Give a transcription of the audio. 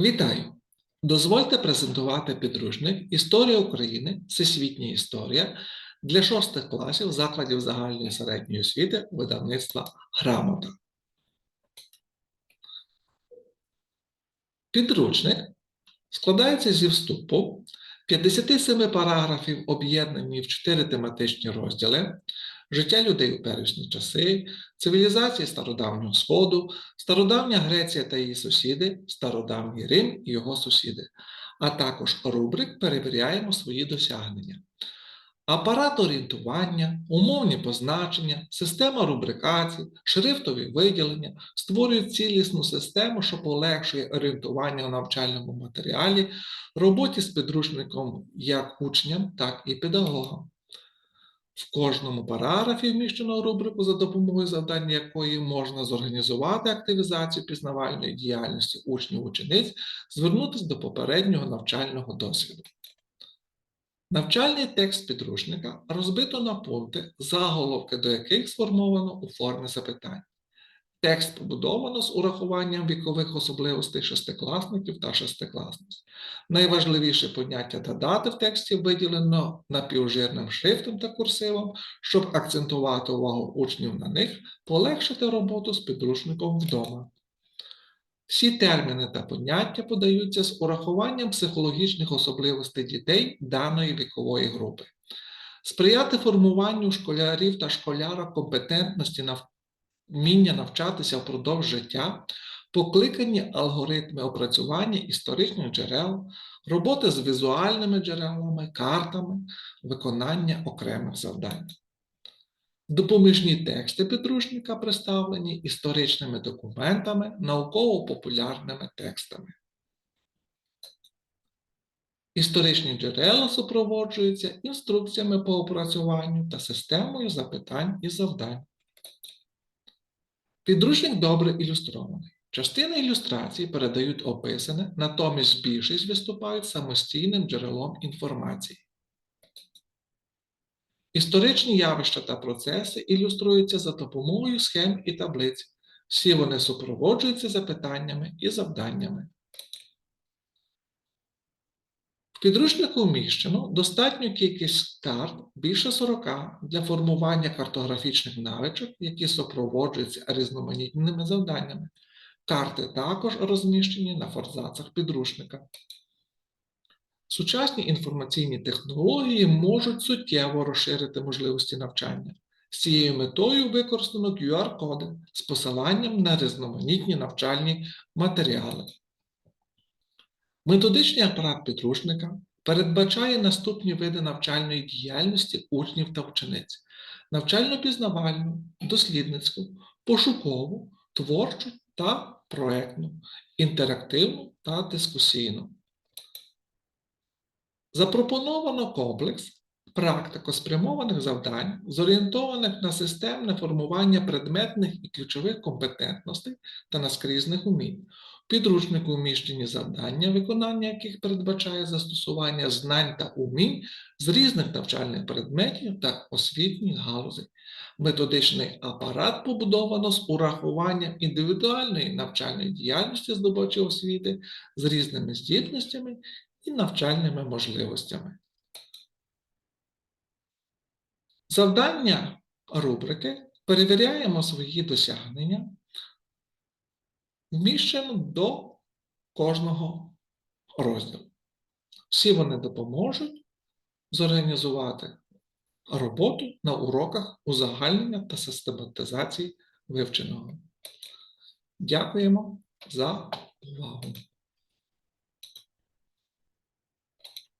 Вітаю! Дозвольте презентувати підручник Історія України. Всесвітня історія для шостих класів закладів загальної середньої освіти видавництва Грамота. Підручник складається зі вступу 57 параграфів, об'єднані в 4 тематичні розділи: життя людей у первісні часи, цивілізації стародавнього Сходу, стародавня Греція та її сусіди, стародавній Рим і його сусіди, а також рубрик Перевіряємо свої досягнення. Апарат орієнтування, умовні позначення, система рубрикацій, шрифтові виділення створюють цілісну систему, що полегшує орієнтування у навчальному матеріалі, роботі з підручником як учням, так і педагогам. В кожному параграфі вміщено рубрику, за допомогою завдання якої можна зорганізувати активізацію пізнавальної діяльності учнів-учениць, звернутися до попереднього навчального досвіду. Навчальний текст підручника розбито на пункти, заголовки до яких сформовано у формі запитань. Текст побудовано з урахуванням вікових особливостей шестикласників та шестикласниць. Найважливіше поняття та дати в тексті виділено напівжирним шрифтом та курсивом, щоб акцентувати увагу учнів на них, полегшити роботу з підручником вдома. Всі терміни та поняття подаються з урахуванням психологічних особливостей дітей даної вікової групи. Сприяти формуванню школярів та школярок компетентності на вміння навчатися впродовж життя, покликані алгоритми опрацювання історичних джерел, роботи з візуальними джерелами, картами, виконання окремих завдань. Допоміжні тексти підручника представлені історичними документами, науково-популярними текстами. Історичні джерела супроводжуються інструкціями по опрацюванню та системою запитань і завдань. Підручник добре ілюстрований. Частини ілюстрації передають описане, натомість більшість виступають самостійним джерелом інформації. Історичні явища та процеси ілюструються за допомогою схем і таблиць. Всі вони супроводжуються запитаннями і завданнями. Підручнику вміщено достатню кількість карт, більше 40, для формування картографічних навичок, які супроводжуються різноманітними завданнями. Карти також розміщені на форзацах підручника. Сучасні інформаційні технології можуть суттєво розширити можливості навчання. З цією метою використано QR-коди з посиланням на різноманітні навчальні матеріали. Методичний апарат підручника передбачає наступні види навчальної діяльності учнів та учениць: навчально-пізнавальну, дослідницьку, пошукову, творчу та проектну, інтерактивну та дискусійну. Запропоновано комплекс практико-спрямованих завдань, зорієнтованих на системне формування предметних і ключових компетентностей та наскрізних умінь. Підручнику вміщені завдання, виконання яких передбачає застосування знань та умінь з різних навчальних предметів та освітніх галузей. Методичний апарат побудовано з урахуванням індивідуальної навчальної діяльності здобувачів освіти з різними здібностями і навчальними можливостями. Завдання рубрики перевіряємо свої досягнення, вміщено до кожного розділу. Всі вони допоможуть зорганізувати роботу на уроках узагальнення та систематизації вивченого. Дякуємо за увагу!